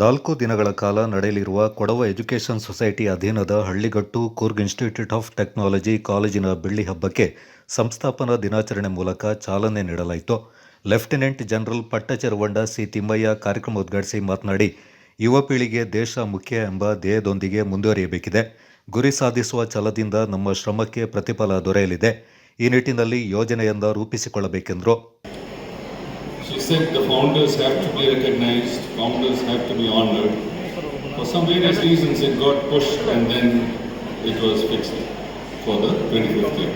ನಾಲ್ಕು ದಿನಗಳ ಕಾಲ ನಡೆಯಲಿರುವ Kodava education society ಅಧೀನದ Halligattu Coorg institute of technology ಕಾಲೇಜಿನ ಬೆಳ್ಳಿ ಹಬ್ಬಕ್ಕೆ ಸಂಸ್ಥಾಪನಾ ದಿನಾಚರಣೆ ಮೂಲಕ ಚಾಲನೆ ನೀಡಲಾಯಿತು. Lieutenant general Pattacheravanda C Thimmaiah ಕಾರ್ಯಕ್ರಮ ಉದ್ಘಾಟಿಸಿ ಮಾತನಾಡಿ, ಯುವ ಪೀಳಿಗೆ ದೇಶ ಮುಖ್ಯ ಎಂಬ ಧ್ಯೇಯದೊಂದಿಗೆ ಮುಂದುವರಿಯಬೇಕಿದೆ. ಗುರಿ ಸಾಧಿಸುವ ಛಲದಿಂದ ನಮ್ಮ ಶ್ರಮಕ್ಕೆ ಪ್ರತಿಫಲ ದೊರೆಯಲಿದೆ. ಈ ನಿಟ್ಟಿನಲ್ಲಿ ಯೋಜನೆಯಿಂದ ರೂಪಿಸಿಕೊಳ್ಳಬೇಕೆಂದರು She said the founders have to be recognized, founders have to be honored. For some various reasons, it got pushed and then it was fixed for the 25th year.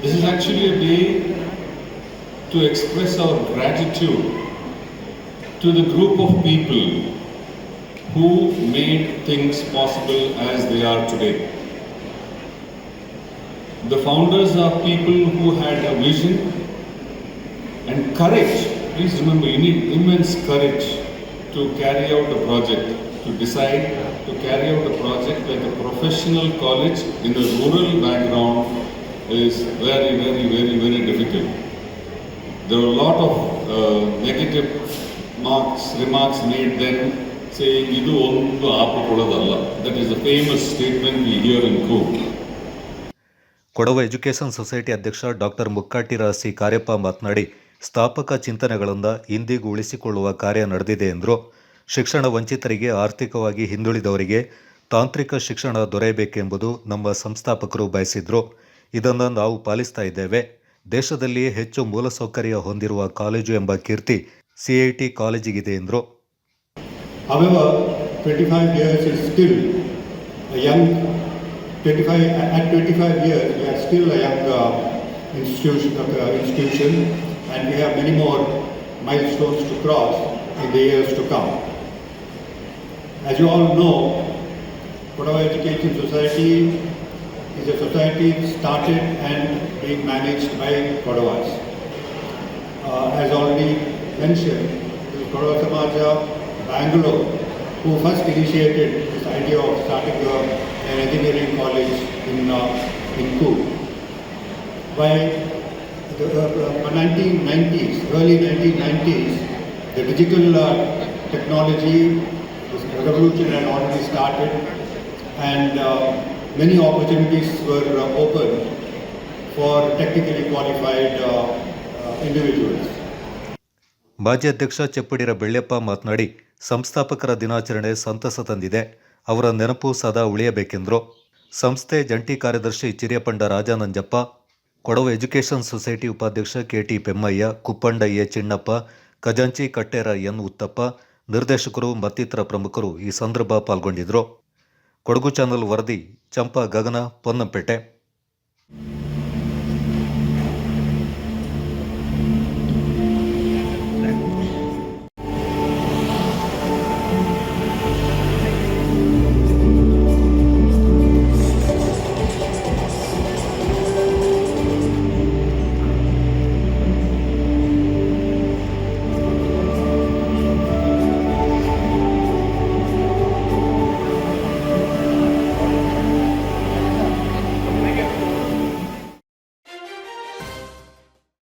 This is actually a day to express our gratitude to the group of people who made things possible as they are today. The founders are people who had a vision courage. Please remember, you need immense courage to carry out a project, to decide to carry out a project like a professional college in a rural background is very, very, very, very difficult. There are a lot of uh, negative marks, remarks made then saying, ಇದು ಒಂದು ಆಪಕೊಳ್ಳೋದಲ್ಲ That is a famous statement we hear in Cook. Kodava education society ಅಧ್ಯಕ್ಷ doctor Mukkatti C Kariappa ಮಾತನಾಡಿ ಸ್ಥಾಪಕ ಚಿಂತನೆಗಳಿಂದ ಇಂದಿಗೂ ಉಳಿಸಿಕೊಳ್ಳುವ ಕಾರ್ಯ ನಡೆದಿದೆ ಎಂದರು ಶಿಕ್ಷಣ ವಂಚಿತರಿಗೆ ಆರ್ಥಿಕವಾಗಿ ಹಿಂದುಳಿದವರಿಗೆ ತಾಂತ್ರಿಕ ಶಿಕ್ಷಣ ದೊರೆಯಬೇಕೆಂಬುದು ನಮ್ಮ ಸಂಸ್ಥಾಪಕರು ಬಯಸಿದ್ರು. ಇದನ್ನು ನಾವು ಪಾಲಿಸ್ತಾ ಇದ್ದೇವೆ. ದೇಶದಲ್ಲಿಯೇ ಹೆಚ್ಚು ಮೂಲಸೌಕರ್ಯ ಹೊಂದಿರುವ ಕಾಲೇಜು ಎಂಬ ಕೀರ್ತಿ ಸಿಐಟಿ ಕಾಲೇಜಿಗಿದೆ ಎಂದರು. However, 25 years is still young, 25, at 25 years, we still a uh, institution, uh, institution. And we have many more milestones to cross in the years to come. As you all know, Kodava Education Society is a society started and being managed by Kodavas. Uh, as already mentioned, Kodava Samaja, Bangalore, who first initiated this idea of starting a, an engineering college in, uh, in. By the uh, uh, 1990s, early 1990s, the digital uh, technology, was revolution had already started and uh, many opportunities were uh, open for technically qualified uh, uh, individuals. ಮಾಜಿ ಅಧ್ಯಕ್ಷ ಚಪ್ಪಡಿರ ಬೆಳ್ಳೆಪ್ಪ ಮಾತನಾಡಿ ಸಂಸ್ಥಾಪಕರ ದಿನಾಚರಣೆ ಸಂತಸ ತಂದಿದೆ ಅವರ ನೆನಪು ಸದಾ ಉಳಿಯಬೇಕೆಂದರು ಸಂಸ್ಥೆ ಜಂಟಿ ಕಾರ್ಯದರ್ಶಿ ಚಿರಿಯಪಂಡ ರಾಜಾನಂಜಪ್ಪ ಕೊಡವ ಎಜುಕೇಷನ್ ಸೊಸೈಟಿ ಉಪಾಧ್ಯಕ್ಷ ಕೆಟಿ ಪೆಮ್ಮಯ್ಯ ಕುಪ್ಪಂಡ ಎ ಚಿಣ್ಣಪ್ಪ ಖಜಾಂಚಿ ಕಟ್ಟೇರ ಎನ್ ಉತ್ತಪ್ಪ, ನಿರ್ದೇಶಕರು ಮತ್ತಿತರ ಪ್ರಮುಖರು ಈ ಸಂದರ್ಭ ಪಾಲ್ಗೊಂಡಿದ್ದರು. ಕೊಡಗು ಚಾನಲ್ ವರದಿ, ಚಂಪಾ ಗಗನ, ಪೊನ್ನಂಪೇಟೆ.